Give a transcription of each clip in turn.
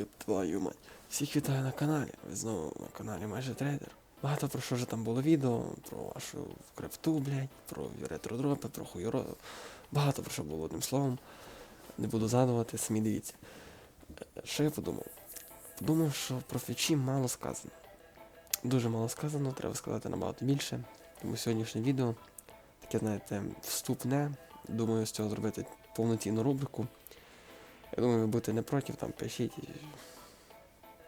Йоп твою мать. Всіх вітаю на каналі. Ви знову на каналі майже трейдер. Багато про що вже там було відео, про вашу крипту, блядь, про ретродропи, про хуйро. Багато про що було одним словом. Не буду згадувати, самі дивіться. Що я подумав? Подумав, що про фічі мало сказано. Дуже мало сказано, треба сказати набагато більше. Тому сьогоднішнє відео таке, знаєте, вступне. Думаю, з цього зробити повноцінну рубрику. Я думаю, ви будете не проти, там пишіть.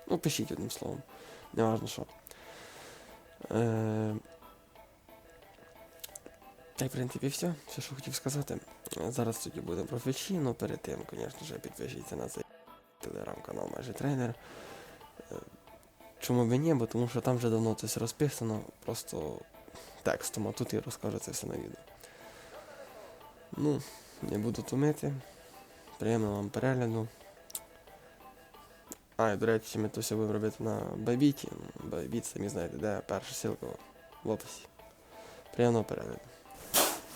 Ну, пишіть одним словом. Неважно що. Е... Та й, в принципі, все. Все, що хотів сказати. Е, Зараз тоді буде про фічі, але перед тим, звісно ж, підпишіться на цей телеграм-канал майже тренер. Е, Чому б і ні, бо тому що там вже давно це все розписано, просто текстом, а тут я розкажу це все на відео. Ну, не буду тумити. Приємного вам перегляду. А, і, до речі, ми то все будемо робити на Байбіті. Байбіт, самі знаєте, де перша ссылка в описі. Приємного перегляду.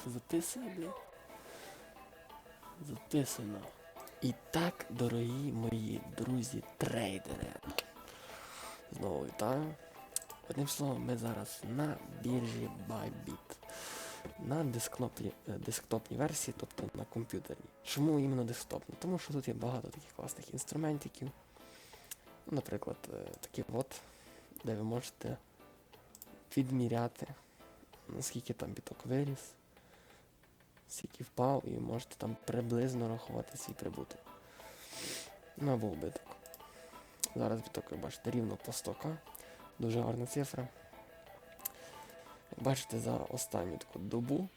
Записуй, бля. Записано. І так, дорогі мої друзі трейдери. Знову вітаю. Одним словом, ми зараз на біржі Bybit. На десктопній, е, десктопній версії, тобто на комп'ютері. Чому іменно десктопні? Тому що тут є багато таких класних інструментиків. Наприклад, е, такі от, де ви можете відміряти, наскільки там біток виріс, скільки впав, і можете там приблизно рахувати свій прибуток. Ну або убиток. Зараз біток, ви бачите, рівно по 100к. Дуже гарна цифра. Бачите, за останню таку добу,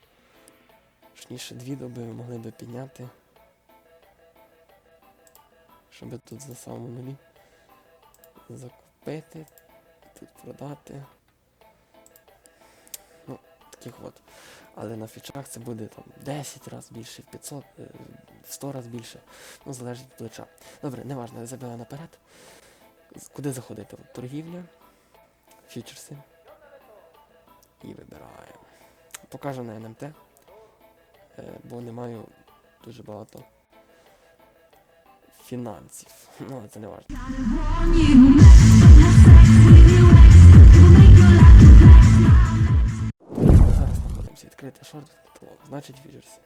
точніше дві доби ви могли би підняти, щоб тут за самому нулі закупити, тут продати. Ну, таких от. Але на фічах це буде там 10 разів більше, в 500, е, 100 разів більше. Ну, залежить від плеча. Добре, неважно, я забігаю наперед. Куди заходити? Торгівля, фьючерси. І вибираємо. Покажу на НМТ, е, бо не маю дуже багато фінансів. Ну, це не важливо. Зараз знаходимося відкрити шорт, значить фьючерси.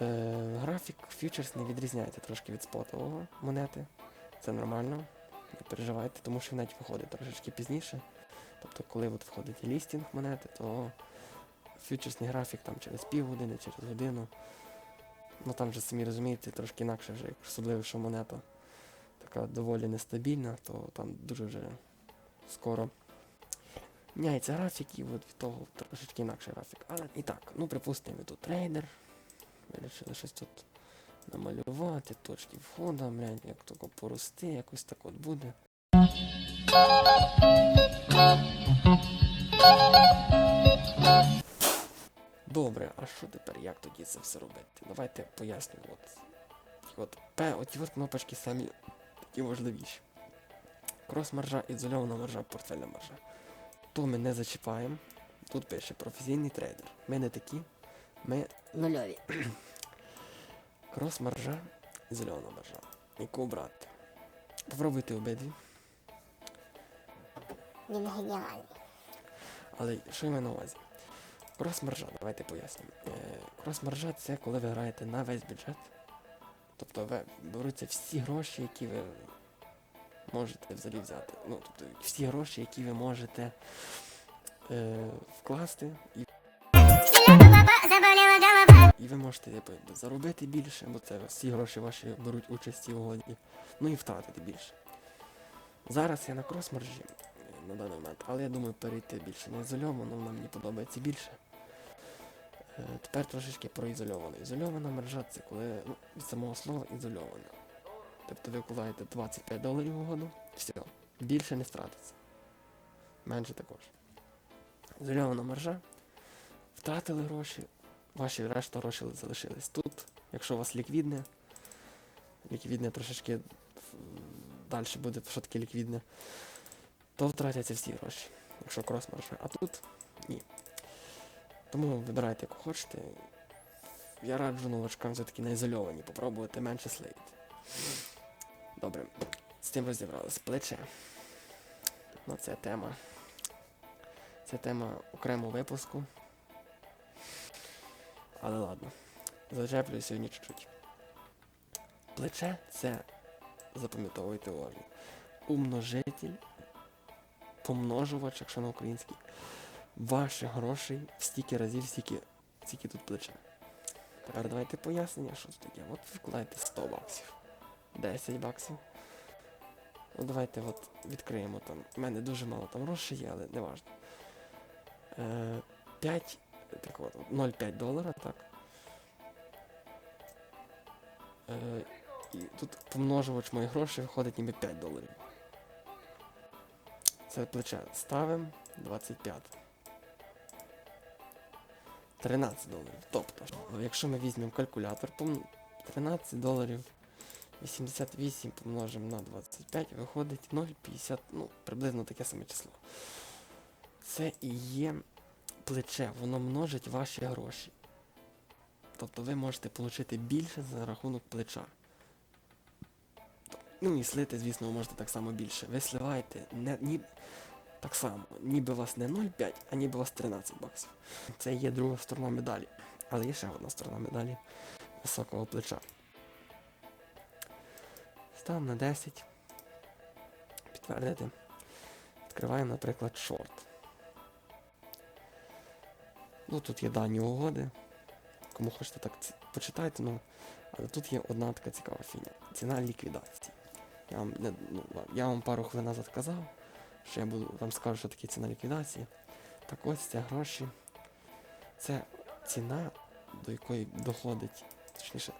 Е, графік фьючерс не відрізняється трошки від спотового монети. Це нормально. Не переживайте, тому що навіть виходить трошечки пізніше. Тобто, коли от входить лістінг монети, то фьючерсний графік там через півгодини, через годину. Ну там вже самі розумієте, трошки інакше вже, особливо, що монета така доволі нестабільна, то там дуже вже скоро міняється графік і от від того трошечки інакший графік. Але і так, ну припустимо, тут трейдер. Вирішили щось тут намалювати, точки входу, як тільки порости, якось так от буде. Добре, а що тепер, як тоді це все робити? Давайте поясню. От, от, П, оті от кнопочки самі такі важливіші. Крос-маржа, ізольована маржа, портфельна маржа. То ми не зачіпаємо. Тут пише професійний трейдер. Ми не такі. Ми Нульові. крос-маржа, ізольована маржа. Яку обрати? Попробуйте обидві. Він геніальний. Але що я маю на увазі? Крос-маржа, давайте пояснимо. Е, крос-маржа це коли ви граєте на весь бюджет. Тобто ви беруться всі гроші, які ви можете взагалі взяти. Ну, тобто всі гроші, які ви можете е, вкласти, і, і ви можете типу, заробити більше, бо це всі гроші ваші беруть участь у угоді. Ну і втратити більше. Зараз я на крос-маржі на даний момент, але я думаю перейти більше на ізольовану, вона мені подобається більше. Е, Тепер трошечки про ізольовану. Ізольована мережа це коли ну, від самого слова ізольована. Тобто ви вкладаєте 25 доларів в угоду, все, більше не втратиться. Менше також. Ізольована мережа. Втратили гроші, ваші решта гроші залишились тут. Якщо у вас ліквідне, ліквідне трошечки далі буде, що таке ліквідне, то втратяться всі гроші, якщо крос-маржа. А тут ні. Тому вибирайте, яку хочете. Я раджу новачкам все-таки на ізольовані, попробувати менше слейти. Добре. з тим розібрались. Плече. Ну, це тема. Це тема окремого випуску. Але ладно. Зачеплюю сьогодні чуть-чуть. Плече це, запам'ятовуйте уважно. Умножитель, помножувач, якщо на українській, ваших грошей стільки разів, стільки, стільки тут плече. Тепер давайте пояснення, що це таке. От вкладайте 100 баксів, 10 баксів. Ну давайте от відкриємо там. У мене дуже мало там грошей є, але не важливо. Е, 5, так от, 0,5 долара, так. Е, і тут помножувач моїх грошей виходить ніби 5 доларів. Це плече ставимо 25. 13 доларів. Тобто, якщо ми візьмемо калькулятор, 13 доларів 88 помножимо на 25, виходить 0,50, ну, приблизно таке саме число. Це і є плече, воно множить ваші гроші. Тобто ви можете отримати більше за рахунок плеча. Ну і слити, звісно, ви можете так само більше. Ви сливаєте не, ні, так само, ніби у вас не 0,5, а ніби у вас 13 баксів. Це є друга сторона медалі. Але є ще одна сторона медалі високого плеча. Ставимо на 10. Підтвердити. Відкриваємо, наприклад, шорт. Ну, тут є дані угоди. Кому хочете так почитайте, ну. Але тут є одна така цікава фіня. Ціна ліквідації. Я вам, не, ну, я вам пару хвилин назад казав, що я буду вам скажу, що таке ціна ліквідації. Так ось це гроші. Це ціна, до якої доходить, точніше,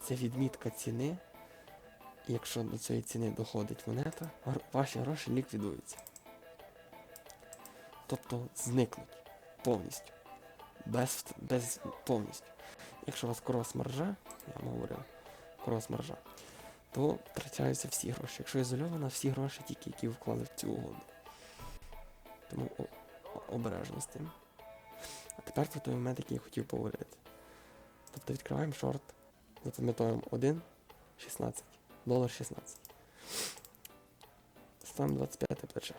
це відмітка ціни. І якщо до цієї ціни доходить монета, ваші гроші ліквідуються. Тобто зникнуть повністю. Без, без повністю. Якщо у вас крос маржа, я вам говорив, крос маржа, то втрачаються всі гроші. Якщо ізольовано, всі гроші тільки, які вклали в цю угоду. Тому обережно з тим. А тепер про той момент, який я хотів поговорити. Тобто відкриваємо шорт, запам'ятовуємо 1, 16, долар 16. Ставимо 25 плече.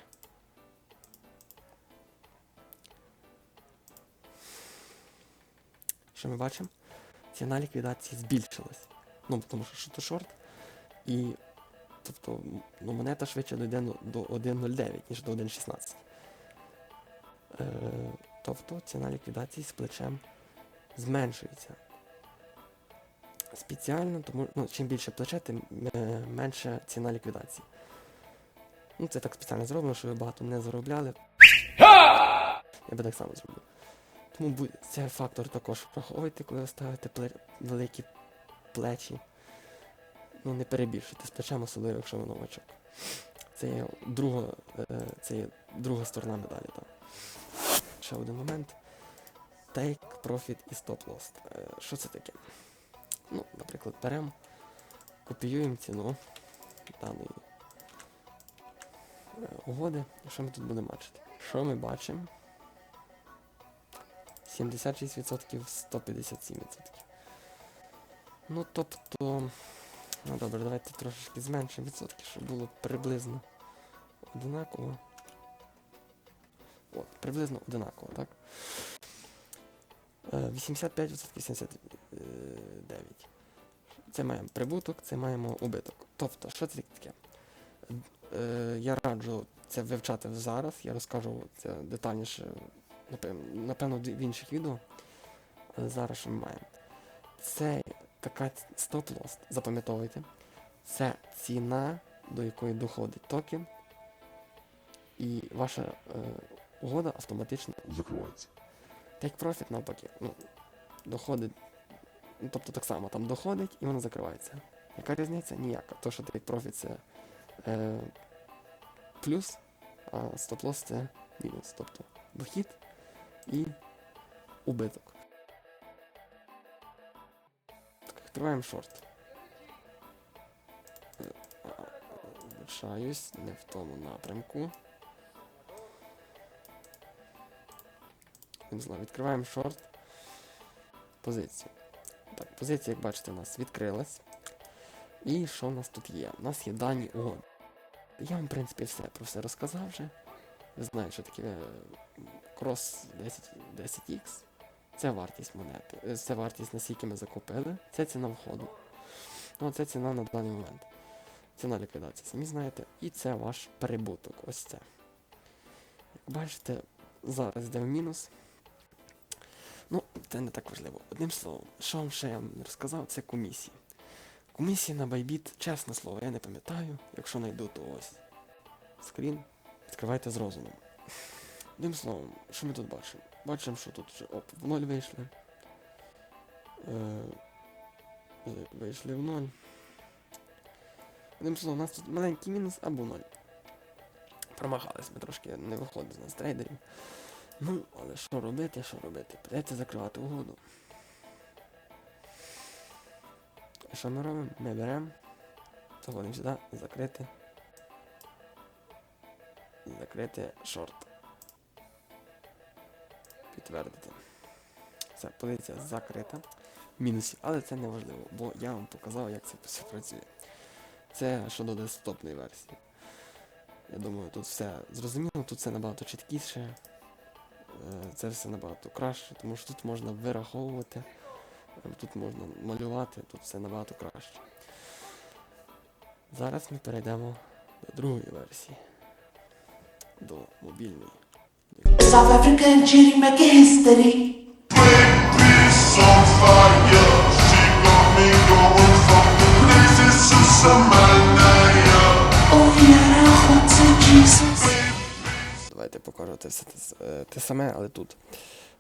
Що ми бачимо? Ціна ліквідації збільшилась. Ну, тому що шорт. І тобто ну, монета швидше дойде до 1.09, ніж до 1.16. Е, тобто ціна ліквідації з плечем зменшується. Спеціально, тому ну, чим більше плече, тим е, менше ціна ліквідації. Ну, це так спеціально зроблено, щоб ви багато не заробляли. Я би так само зробив. Тому цей фактор також враховуйте, коли ви ставите пле, великі плечі. Ну, не перебільшуйте з плечем, особливо, якщо ви новачок. Це є друга, е, це є друга сторона медалі. Так. Ще один момент. Take profit і stop loss. Е, Що це таке? Ну, наприклад, беремо, копіюємо ціну даної е, угоди. Що ми тут будемо бачити? Що ми бачимо? 76%, 157%. Ну, тобто. Ну добре, давайте трошечки зменшимо відсотки, щоб було приблизно одинаково. От, приблизно одинаково, так? Е, 85%, 89%. Це маємо прибуток, це маємо убиток. Тобто, що це таке? Е, я раджу це вивчати зараз, я розкажу це детальніше, напевно, в інших відео. Але зараз що ми маємо? Це така стоп-лосс, запам'ятовуйте. Це ціна, до якої доходить токен, і ваша е, угода автоматично закривається. Take profit навпаки. Ну, доходить. Ну, тобто так само там доходить і воно закривається. Яка різниця? Ніяка. То, що take profit це е, плюс, а стоп-лосс це мінус. Тобто дохід і убиток. Відкриваємо шорт. Вибачаюсь, не в тому напрямку. Не відкриваємо шорт. Позицію. Так, позиція, як бачите, у нас відкрилась. І що у нас тут є? У нас є дані угоди. Я вам, в принципі, все про все розказав вже. Ви знаєте, що таке крос 10, 10X. Це вартість монети. Е, Це вартість, наскільки ми закупили. Це ціна входу. Ну, це ціна на даний момент. Ціна ліквідації, самі знаєте. І це ваш прибуток. Ось це. Як бачите, зараз йде в мінус. Ну, це не так важливо. Одним словом, що вам ще я вам розказав, це комісії. Комісії на Bybit, чесне слово, я не пам'ятаю. Якщо знайду, то ось скрін. Відкривайте з розумом. Одним словом, що ми тут бачимо? Бачимо, що тут вже оп, в ноль вийшли. Е, вийшли в ноль. Одним словом, у нас тут маленький мінус або ноль. Промахались ми трошки, не виходить з нас трейдерів. Ну, але що робити, що робити? Придеться закривати угоду. Що ми робимо? Ми беремо, заходимо сюди, закрити. Закрити шорт. Підтвердити. Все, позиція закрита. Мінусі, але це не важливо, бо я вам показав, як це все працює. Це щодо десктопної версії. Я думаю, тут все зрозуміло, тут все набагато чіткіше. Е, Це все набагато краще, тому що тут можна вираховувати, е, тут можна малювати, тут все набагато краще. Зараз ми перейдемо до другої версії, до мобільної. South African Jerry making history. Peace on. Давайте покажу те, те, е, саме, але тут.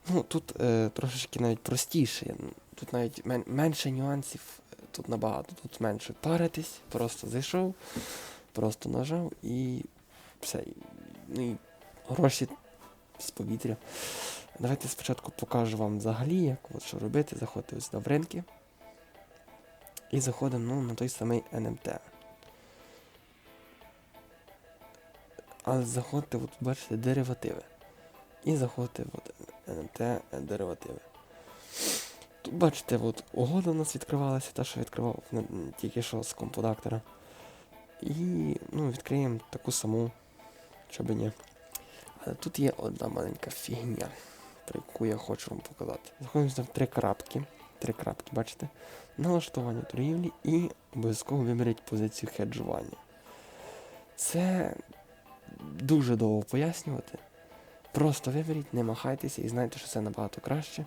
Ну, тут е, трошечки навіть простіше. Тут навіть мен, менше нюансів, е, тут набагато. Тут менше паритись, просто зайшов, просто нажав і все. Ну і гроші з повітря. Давайте спочатку покажу вам взагалі, як от що робити. Заходите ось в ринки. І заходимо ну, на той самий NMT. Але заходьте, от бачите, деривативи. І заходьте в НМТ деривативи. Тут бачите, от угода у нас відкривалася, та, що відкривав тільки що з компудактора. І ну, відкриємо таку саму, щоб ні. Але тут є одна маленька фігня, про яку я хочу вам показати. Заходимо сюди в три крапки. Три крапки, бачите? Налаштування торгівлі і обов'язково виберіть позицію хеджування. Це дуже довго пояснювати. Просто виберіть, не махайтеся і знайте, що це набагато краще.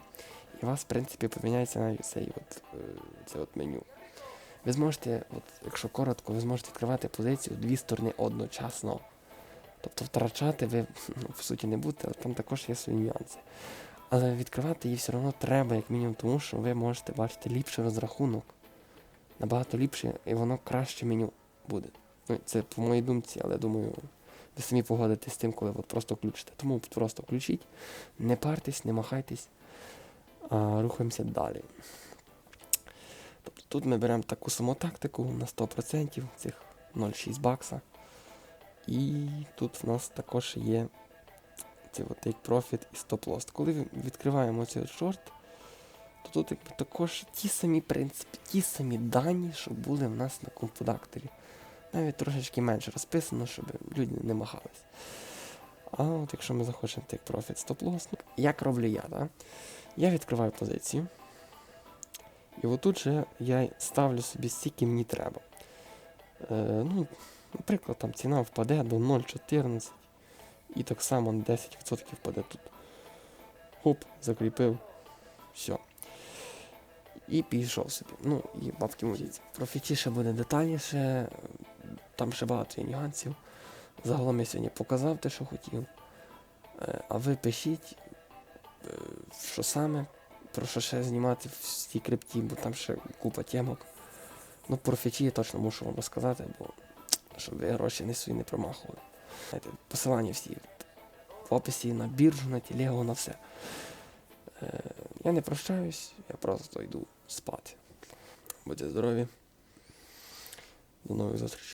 І у вас, в принципі, поміняється навіть цей от, е, це от меню. Ви зможете, от, якщо коротко, ви зможете відкривати позицію дві сторони одночасно. Тобто втрачати ви, ну, по суті, не будете, але там також є свої нюанси. Але відкривати її все одно треба, як мінімум, тому що ви можете бачити ліпший розрахунок. Набагато ліпше, і воно краще меню буде. Ну, це по моїй думці, але думаю, ви самі погодитесь з тим, коли от просто включите. Тому просто включіть, не партесь, не махайтесь, а рухаємося далі. Тобто тут ми беремо таку саму тактику на 100% цих 0,6 бакса. І тут в нас також є цей от take profit і стоп-loss. Коли відкриваємо цей шорт, то тут якби також ті самі принципи, ті самі дані, що були в нас на компудакторі. Навіть трошечки менше розписано, щоб люди не махались. А от якщо ми захочемо take profit стоп-loss, ну, як роблю я, да? я відкриваю позицію. І отут же я ставлю собі стільки мені треба. Е, ну, наприклад, там ціна впаде до 0,14 і так само на 10% впаде тут. Хоп, закріпив. Все. І пішов собі. Ну, і бабки мудіться. Профітіше буде детальніше, там ще багато є нюансів. Загалом я сьогодні показав те, що хотів. Е, А ви пишіть, е, що саме, про що ще знімати в цій крипті, бо там ще купа темок. Ну, про фічі я точно мушу вам розказати, бо щоб ви гроші не свої не промахували. Знаєте, посилання всі в описі на біржу, на телегу, на все. Е, я не прощаюсь, я просто йду спати. Будьте здорові. До нових зустрічей.